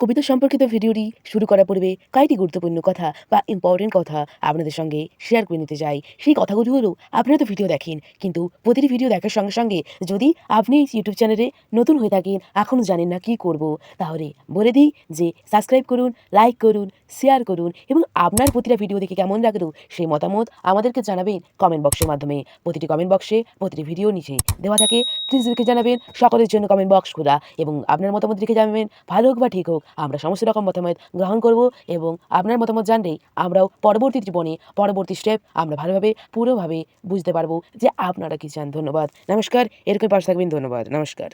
কবিতা সম্পর্কিত ভিডিওটি শুরু করার পূর্বে কয়েকটি গুরুত্বপূর্ণ কথা বা ইম্পর্টেন্ট কথা আপনাদের সঙ্গে শেয়ার করে নিতে চাই। সেই কথাগুলি হলো আপনারা তো ভিডিও দেখেন, কিন্তু প্রতিটি ভিডিও দেখার সঙ্গে সঙ্গে যদি আপনি এই ইউটিউব চ্যানেলে নতুন হয়ে থাকেন এখনও জানেন না কি করব, তাহলে বলে দিই যে সাবস্ক্রাইব করুন লাইক করুন শেয়ার করুন এবং আপনার প্রতিটা ভিডিও দেখে কেমন লাগল সেই মতামত আমাদেরকে জানাবেন কমেন্ট বক্সের মাধ্যমে। প্রতিটি কমেন্ট বক্সে প্রতিটি ভিডিও নিচে দেওয়া থাকে। প্লিজ লিখে জানাবেন, সকলের জন্য কমেন্ট বক্স খোলা এবং আপনার মতামত লিখে জানাবেন। ভালো হোক বা ঠিক হোক আমরা সমস্ত রকম মতামত গ্রহণ করব এবং আপনার মতামত জানলেই আমরাও পরবর্তী জীবনে, পরবর্তী স্টেপ আমরা ভালোভাবে, পুরোভাবে বুঝতে পারব যে আপনারা কি চান। ধন্যবাদ। নমস্কার। এরকম পাশে থাকবেন। ধন্যবাদ। নমস্কার।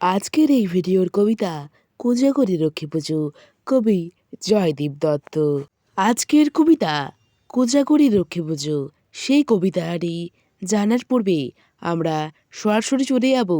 আজকের এই ভিডিওর কবিতা কোজাগরি লক্ষ্মী পুজো, কবি জয়দীপ দত্ত। আজকের কবিতা কোজাগরি লক্ষ্মী পুজো, সেই কবিতাটি জানার পূর্বে আমরা সরাসরি চলে যাব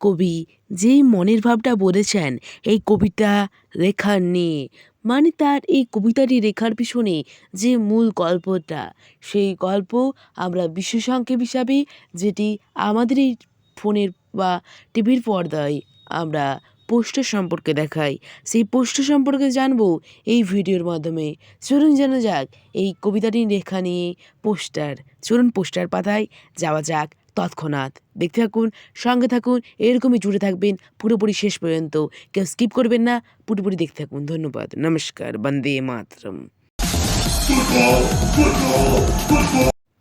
কবি যেই মনের ভাবটা বলেছেন এই কবিতা লেখার নিয়ে। মানে তার এই কবিতাটি লেখার পিছনে যে মূল গল্পটা, সেই গল্প আমরা বিশেষাঙ্কের হিসাবে যেটি আমাদের এই ফোনের বা টিভির পর্দায় আমরা পোস্টার সম্পর্কে দেখাই, সেই পোস্টার সম্পর্কে জানব এই ভিডিওর মাধ্যমে। চলুন জানা যাক, এই কবিতাটি লেখা নিয়ে পোস্টার, চলুন পোস্টার পাতায় যাওয়া যাক। তৎক্ষণাৎ। দেখতে থাকুন সঙ্গে থাকুন এরকমই জুড়ে থাকবেন পুরোপুরি শেষ পর্যন্ত। কেউ স্কিপ করবেন না পুরোপুরি দেখতে থাকুন। ধন্যবাদ। নমস্কার বন্দে মাতরম।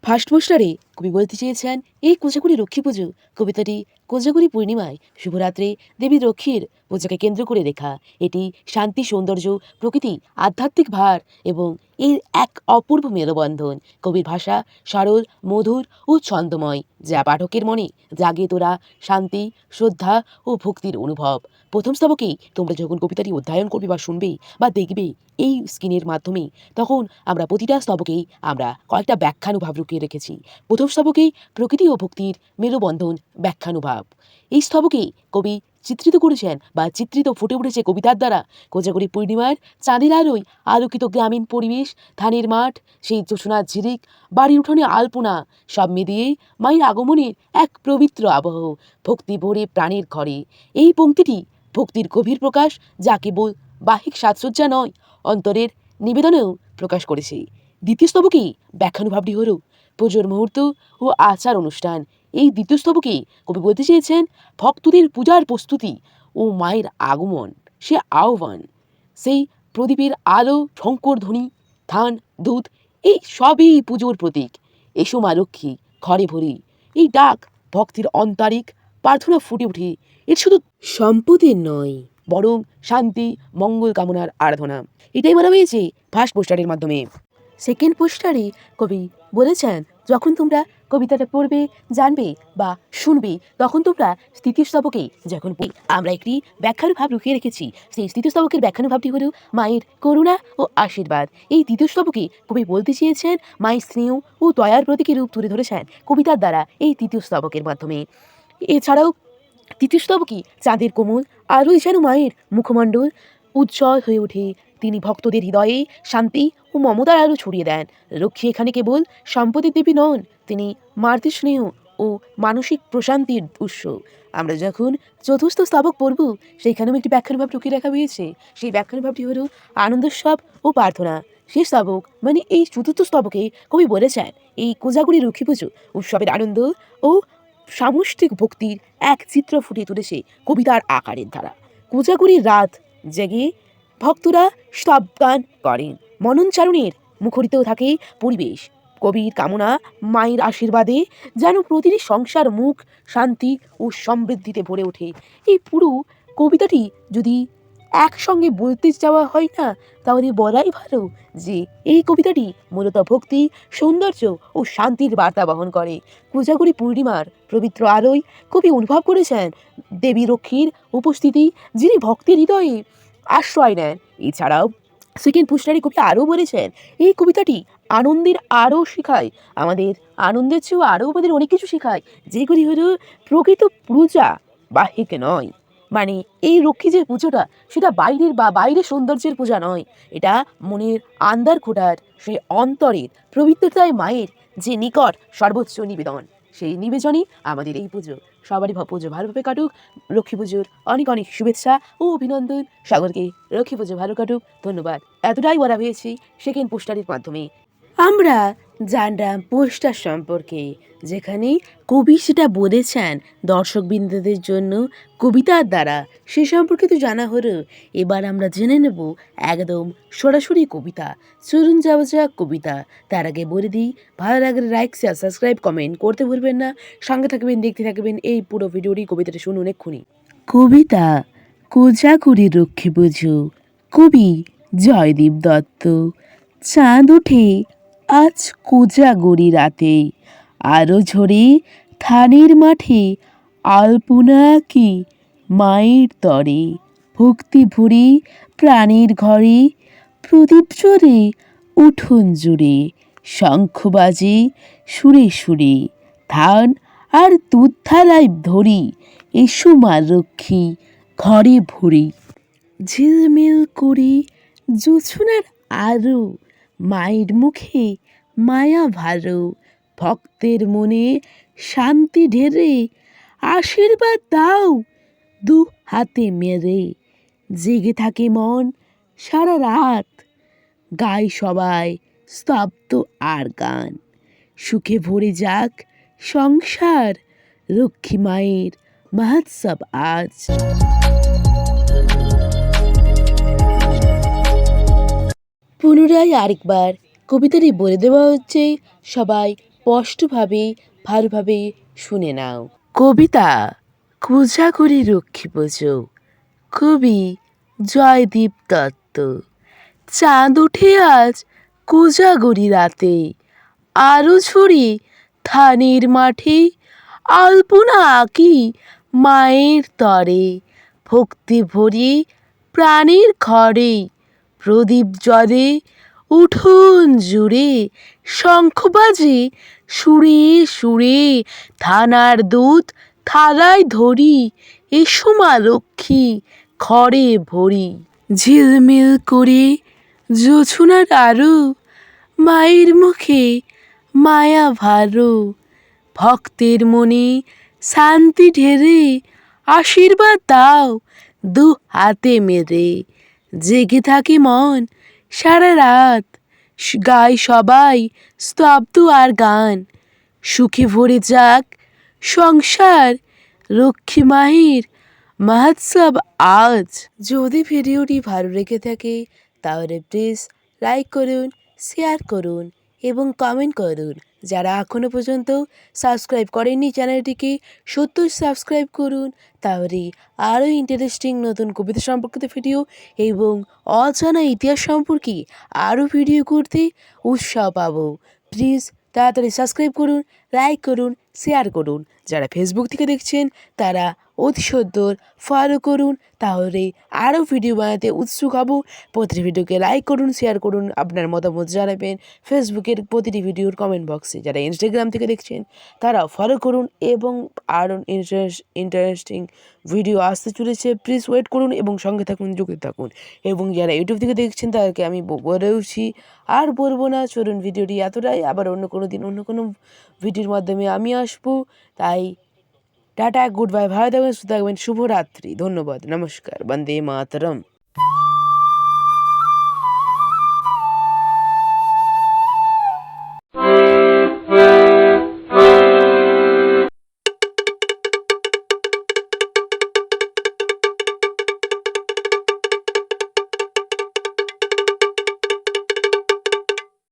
ফার্স্ট পোস্টারে কবি বলতে চেয়েছেন, এই কোজাগুড়ি লক্ষ্মী পুজো। কবিতাটি কোজাগুড়ি পূর্ণিমায়, শুভরাত্রে দেবী লক্ষ্মীর পূজাকে কেন্দ্র করে লেখা। এটি শান্তি, সৌন্দর্য, প্রকৃতি, আধ্যাত্মিক ভার এবং এর এক অপূর্ব মেলবন্ধন। কবির ভাষা সরল, মধুর ও ছন্দময়, যা পাঠকের মনে জাগে তোরা শান্তি, শ্রদ্ধা ও ভক্তির অনুভব। প্রথম স্তবকেই তোমরা যখন কবিতাটি অধ্যয়ন করবে বা শুনবে বা দেখবে এই স্ক্রিনের মাধ্যমে, তখন আমরা প্রতিটা স্তবকেই আমরা কয়েকটা ব্যাখ্যানুভাব লুকিয়ে রেখেছি। প্রথম স্তবকেই প্রকৃতি ও ভক্তির মেলবন্ধন ব্যাখ্যানুভাব। এই স্তবকে কবি চিত্রিত করেছেন বা চিত্রিত ফুটে উঠেছে কবিতার দ্বারা। কোজাগরি পূর্ণিমার চাঁদের আলোয় আলোকিত গ্রামীণ পরিবেশ, ধানের মাঠ, সেই জোছনার ঝিরিক, বাড়ির উঠোনে আলপনা, সব মিলিয়েই মায়ের আগমনের এক পবিত্র আবহ, ভক্তি ভরে প্রাণের ঘরে। এই পংক্তিটি ভক্তির গভীর প্রকাশ যা কেবল বাহিক সাজসজ্জা নয়, অন্তরের নিবেদনেও প্রকাশ করেছে। দ্বিতীয় স্তবকেই ব্যাখ্যানুভাবটি হল পুজোর মুহূর্ত ও আচার অনুষ্ঠান। এই দ্বিতীয় স্তবকে কবি বলতে চেয়েছেন, ভক্তদের পূজার প্রস্তুতি ও মায়ের আগমন। সে আহ্বান। সেই প্রদীপের আলো, শঙ্কর ধ্বনি, ধান, দুধ, এই সবই পুজোর প্রতীক। এসো মা লক্ষ্মী, ঘরে ভরি। এই ডাক ভক্তির অন্তারিক প্রার্থনা ফুটে ওঠে। এর শুধু সম্পদের নয়, বরং শান্তি, মঙ্গল কামনার আরাধনা। এটাই বলা হয়েছে ফার্স্ট পোস্টারের মাধ্যমে। সেকেন্ড পোস্টারে কবি বলেছেন, যখন তোমরা কবিতাটা পড়বে, জানবে বা শুনবে, তখন তোমরা স্থিতিস্তবকে যখন আমরা একটি ব্যাখ্যানুভাব লুকিয়ে রেখেছি। সেই স্থিতিস্তবকের ব্যাখ্যানুভাবটি হল মায়ের করুণা ও আশীর্বাদ। এই স্তবকে কবি বলতে চেয়েছেন, মায়ের স্নেহ ও দয়ার প্রতীকী রূপ তুলে ধরেছেন কবিতার দ্বারা এই স্তবকের মাধ্যমে। এছাড়াও তৃতীয় স্তবকে চাঁদের কোমল, আলোয় যেন মায়ের মুখমণ্ডল উজ্জ্বল হয়ে ওঠে। তিনি ভক্তদের হৃদয়ে শান্তি ও মমতার আলো ছড়িয়ে দেন। লক্ষ্মী এখানে কেবল সম্পদের দেবী নন, তিনি মাতৃ স্নেহ ও মানসিক প্রশান্তির উৎস। আমরা যখন চতুর্থ স্তবক পড়ব সেইখানেও একটি ব্যাখ্যানুভাব লুকিয়ে রাখা হয়েছে। সেই ব্যাখ্যানুভাবটি হল আনন্দোৎসব ও প্রার্থনা। সেই স্তবক মানে এই চতুর্থ স্তবকে কবি বলেছেন, এই কোজাগুড়ি লক্ষ্মী পুজো উৎসবের আনন্দ ও সামষ্টিক ভক্তির এক চিত্র ফুটিয়ে তুলেছে কবিতার আকারের দ্বারা। কোজাগুড়ির রাত জেগে ভক্তরা স্তব গান করেন। মননচারণের মুখরিত থাকে পরিবেশ। কবির কামনা মায়ের আশীর্বাদে যেন প্রতিটি সংসার, মুখ শান্তি ও সমৃদ্ধিতে ভরে ওঠে। এই পুরো কবিতাটি যদি একসঙ্গে বলতে যাওয়া হয় না, তাহলে বলাই ভালো যে এই কবিতাটি মূলত ভক্তি, সৌন্দর্য ও শান্তির বার্তা বহন করে। কোজাগুড়ি পূর্ণিমার পবিত্র আলোয় কবি অনুভব করেছেন দেবী রক্ষীর উপস্থিতি, যিনি ভক্তির হৃদয়ে আশ্রয় নেন। এছাড়াও সেকেন্ড পুস্টারি কবি আরও বলেছেন, এই কবিতাটি আনন্দের আরও শেখায়। আমাদের আনন্দের চেয়েও আরও আমাদের অনেক কিছু শেখায়, যেগুলি হলো প্রকৃত পূজা বা বাহিক নয় মানে এই লক্ষ্মী যে পুজোটা সেটা বাইরের বা বাইরের সৌন্দর্যের পূজা নয়, এটা মনের আন্দার খোটার সেই অন্তরের পবিত্রতায় মায়ের যে নিকট সর্বোচ্চ নিবেদন, সেই নিবেদনই আমাদের এই পুজো। সবারই পুজো ভালোভাবে কাটুক। লক্ষ্মী পুজোর অনেক অনেক শুভেচ্ছা ও অভিনন্দন। সাগরকে লক্ষ্মী পুজো ভালো কাটুক। ধন্যবাদ। এতটাই বলা হয়েছি সেকেন্ড পোস্টারের মাধ্যমে। আমরা জানলাম পোস্টার সম্পর্কে, যেখানে কবি সেটা বলেছেন দর্শকবৃন্দদের জন্য কবিতার দ্বারা। সে সম্পর্কে তো জানা হলো। এবার আমরা জেনে নেব একদম সরাসরি কবিতা, চলুন যাওয়া যাক কবিতা। তার আগে বলে দিই, ভালো লাগলে লাইক শেয়ার সাবস্ক্রাইব কমেন্ট করতে ভুলবেন না। সঙ্গে থাকবেন, দেখতে থাকবেন এই পুরো ভিডিওটি। কবিতাটা শুনুন এক্ষুনি। কবিতা কোজাগুড়ি রক্ষী পুজো কবি, জয়দীপ দত্ত। চাঁদ ওঠে আজ কোজাগরি রাতে আরও ঝরে থানের মাঠে, আলপনা কি মায়ের তরে। ভক্তি ভরে প্রাণীর ঘরে, প্রদীপ জোরে উঠোন জুড়ে। শঙ্খ বাজে সুরে সুরে, ধান আর দুধ থালায় ধরি এসো মা লক্ষ্মী ঘরে ভরি। ঝিলমিল করি জোছনার আরও মায়ের মুখে মায়া ভালো, ভক্তের মনে শান্তি ঢেরে, আশীর্বাদ দাও দু হাতে মেরে। জেগে থাকে মন সারা রাত গাই সবাই স্তব্ধ আর গান। সুখে ভরে যাক সংসার, লক্ষ্মী মায়ের মহোৎসব আজ। পুনরায় আরেকবার কবিতাটি বলে দেওয়া হচ্ছে, সবাই স্পষ্টভাবে, ভালোভাবে শুনে নাও। কবিতা কোজাগরি রক্ষী পুজো কবি জয়দীপ দত্ত। চাঁদ উঠে আজ কোজাগরি রাতে আরও ছড়ি থানের মাঠে, আলপনা আঁকি মায়ের তরে। ভক্তি ভরি প্রাণীর ঘরে প্রদীপ জলে উঠোন জুড়ে শঙ্খ বাজে সুরে সুরে থানার দুধ থালায় ধরি, এসো মা লক্ষ্মী খড়ে ভরি। ঝিলমিল করে জোছনার আরও মায়ের মুখে মায়া ভালো। ভক্তের মনে শান্তি ঢেরে আশীর্বাদ দাও দু হাতে মেরে জেগে থাকে মন সারা রাত। গাই গায় সবাই স্তব্ধ আর গান। সুখে ভরে যাক সংসার। লক্ষ্মী মাহির মহোৎসব আজ। যদি ভিডিওটি ভালো লেগে থাকে, তাহলে প্লিজ লাইক করুন শেয়ার করুন এবং কমেন্ট করুন। যারা এখনও পর্যন্ত সাবস্ক্রাইব করেননি চ্যানেলটিকে সত্যই সাবস্ক্রাইব করুন, তাহলে আরও ইন্টারেস্টিং নতুন কবিতা সম্পর্কিত ভিডিও এবং অজানা ইতিহাস সম্পর্কে আরও ভিডিও করতে উৎসাহ পাবো। প্লিজ তাড়াতাড়ি সাবস্ক্রাইব করুন লাইক করুন শেয়ার করুন। যারা ফেসবুক থেকে দেখছেন, তারা অতি সত্তর ফলো করুন, তাহলে আরও ভিডিও বানাতে উৎসুক হব। প্রতিটি ভিডিওকে লাইক করুন শেয়ার করুন, আপনার মতামত জানাবেন। ফেসবুকের প্রতিটি ভিডিওর কমেন্ট বক্সে যারা ইনস্টাগ্রাম থেকে দেখছেন, তারাও ফলো করুন এবং আরও ইন্টারেস্ট ইন্টারেস্টিং ভিডিও আসতে চলেছে। প্লিজ ওয়েট করুন এবং সঙ্গে থাকুন যুক্ত থাকুন। এবং যারা ইউটিউব থেকে দেখছেন, তাদেরকে আমি বলেওছি আর বলব না, চলুন ভিডিওটি এতটাই, আবার অন্য কোনো দিন, অন্য কোনো ভিডিওর মাধ্যমে আমি আসব। তাই টাটা গুড বাই ভালো থাকবেন সুস্থ থাকবেন শুভরাত্রি ধন্যবাদ নমস্কার বন্দে মাতরম।